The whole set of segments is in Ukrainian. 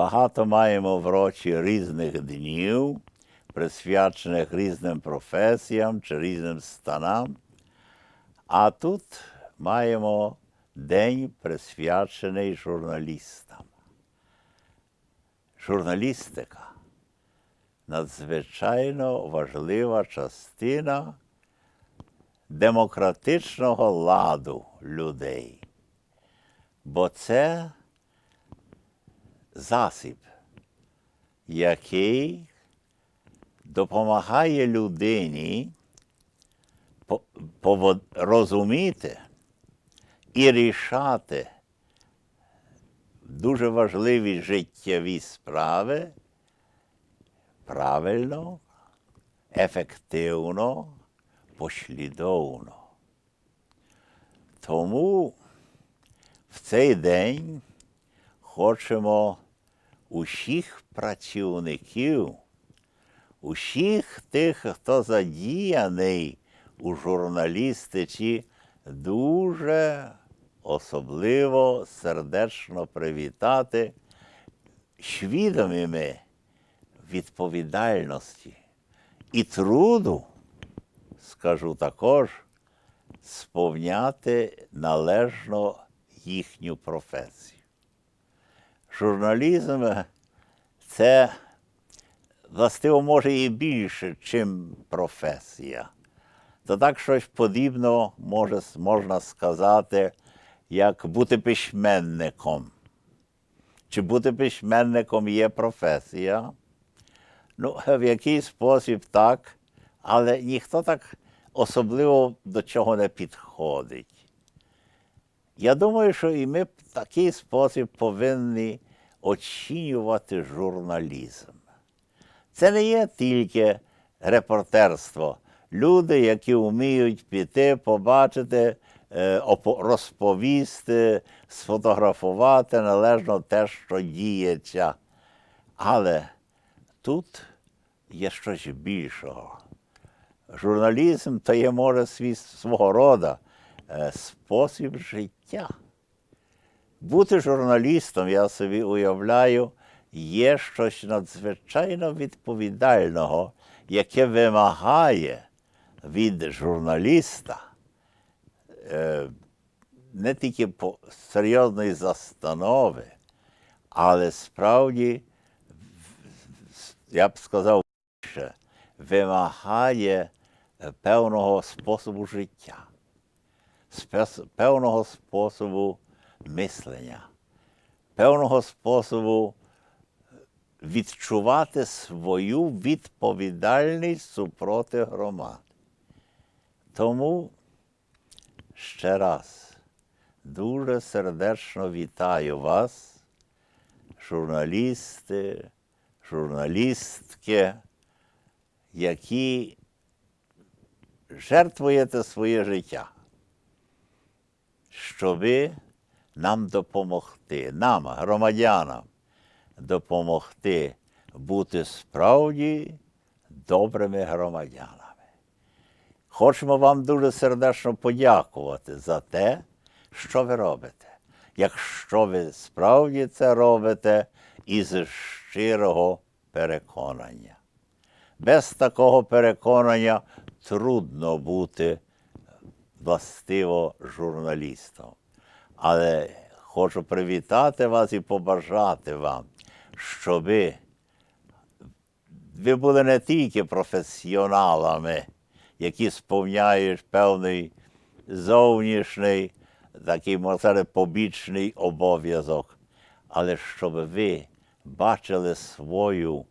Багато маємо в році різних днів, присвячених різним професіям чи різним станам. А тут маємо день присвячений журналістам. Журналістика надзвичайно важлива частина демократичного ладу людей. Бо це засіб, який допомагає людині розуміти і рішати дуже важливі життєві справи правильно, ефективно, послідовно. Тому в цей день хочемо усіх працівників, усіх тих, хто задіяний у журналістиці, дуже особливо сердечно привітати свідомими відповідальності і труду, скажу також, сповняти належно їхню професію. Журналізм це властиво може і більше, чим професія. То так щось подібно може, можна сказати, як бути письменником. Чи бути письменником є професія? Ну, в який спосіб так, але ніхто так особливо до чого не підходить. Я думаю, що і ми в такий спосіб повинні оцінювати журналізм. Це не є тільки репортерство. Люди, які вміють піти, побачити, е, розповісти, сфотографувати належно те, що діється. Але тут є щось більшого. Журналізм то є, може, свій свого роду спосіб життя. Бути журналістом, я собі уявляю, є щось надзвичайно відповідального, яке вимагає від журналіста е, не тільки серйозної застанови, але справді, я б сказав, вимагає е, певного способу життя, спес- певного способу мислення, певного способу відчувати свою відповідальність супроти громад. Тому ще раз дуже сердечно вітаю вас, журналісти, журналістки, які жертвуєте своє життя, щоби нам допомогти, нам, громадянам, допомогти бути справді добрими громадянами. Хочемо вам дуже сердечно подякувати за те, що ви робите. Якщо ви справді це робите із щирого переконання. Без такого переконання трудно бути властиво журналістом. Але хочу привітати вас і побажати вам, щоби ви були не тільки професіоналами, які сповняють певний зовнішній, такий можна побічний обов'язок, але щоб ви бачили свою,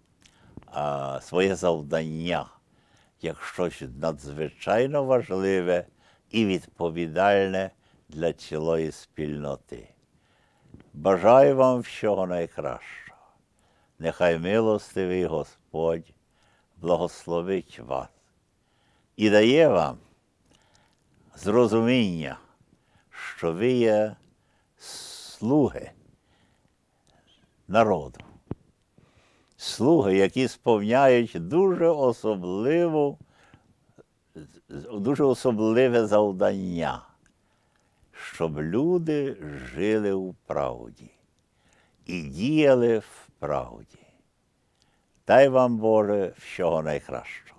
а, своє завдання як щось надзвичайно важливе і відповідальне для цілої спільноти. Бажаю вам всього найкращого. Нехай милостивий Господь благословить вас і дає вам зрозуміння, що ви є слуги народу. Слуги, які сповняють дуже особливу, дуже особливе завдання, щоб люди жили у правді. і діяли в правді. Дай вам Боже всього найкращого.